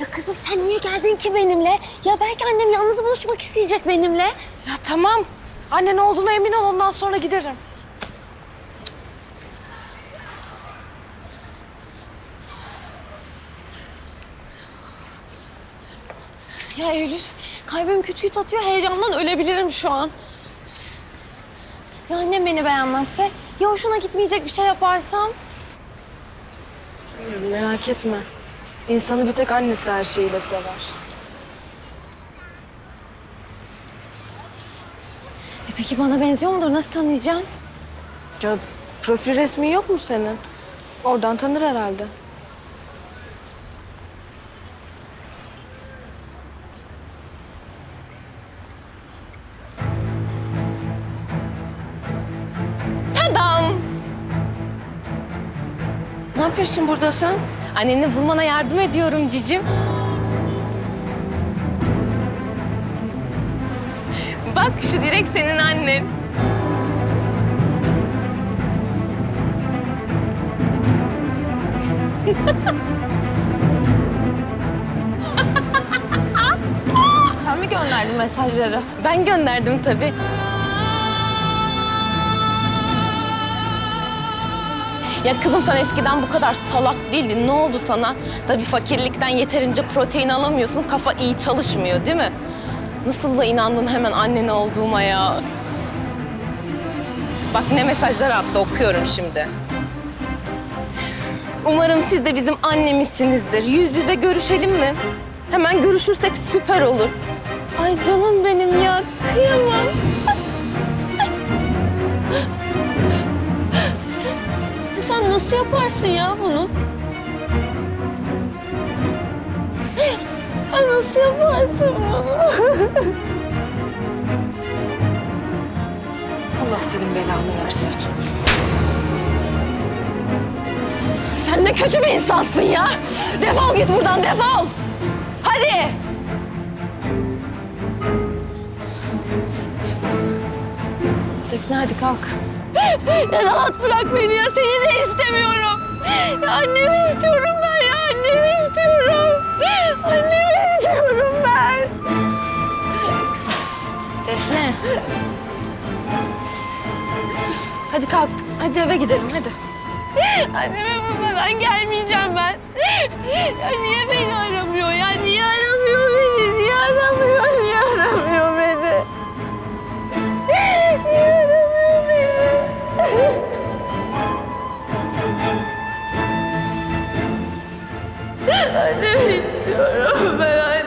Ya kızım sen niye geldin ki benimle? Ya belki annem yalnız buluşmak isteyecek benimle. Ya tamam. Annen olduğuna emin ol ondan sonra giderim. Ya Eylül kalbim küt küt atıyor heyecandan ölebilirim şu an. Ya annem beni beğenmezse? Ya hoşuna gitmeyecek bir şey yaparsam? Merak etme. İnsanı bir tek annesi her şeyiyle sever. E peki bana benziyor mudur? Nasıl tanıyacağım? Ya profil resmi yok mu senin? Oradan tanır herhalde. Ne yapıyorsun burada sen? Anneni bulmana yardım ediyorum cicim. Bak şu direkt senin annen. Sen mi gönderdin mesajları? Ben gönderdim tabii. Ya kızım sen eskiden bu kadar salak değildin. Ne oldu sana? Tabii fakirlikten yeterince protein alamıyorsun. Kafa iyi çalışmıyor değil mi? Nasıl da inandın hemen annene olduğuma ya. Bak ne mesajlar attı okuyorum şimdi. Umarım siz de bizim annemizsinizdir. Yüz yüze görüşelim mi? Hemen görüşürsek süper olur. Ay canım benim ya. Kıyamam. Sen nasıl yaparsın ya bunu? Ay nasıl yaparsın bunu? Allah senin belanı versin. Sen ne kötü bir insansın ya. Defol git buradan defol. Hadi. Defne hadi kalk. Ya rahat bırak beni ya. Seni de istemiyorum. Ya annemi istiyorum ben ya. Annemi istiyorum. Annemi istiyorum ben. Defne. Hadi kalk. Hadi eve gidelim hadi. Annemi bulmadan gelmeyeceğim ben. Ya niye beni aramıyor ya? Niye aramıyor istiyorum ben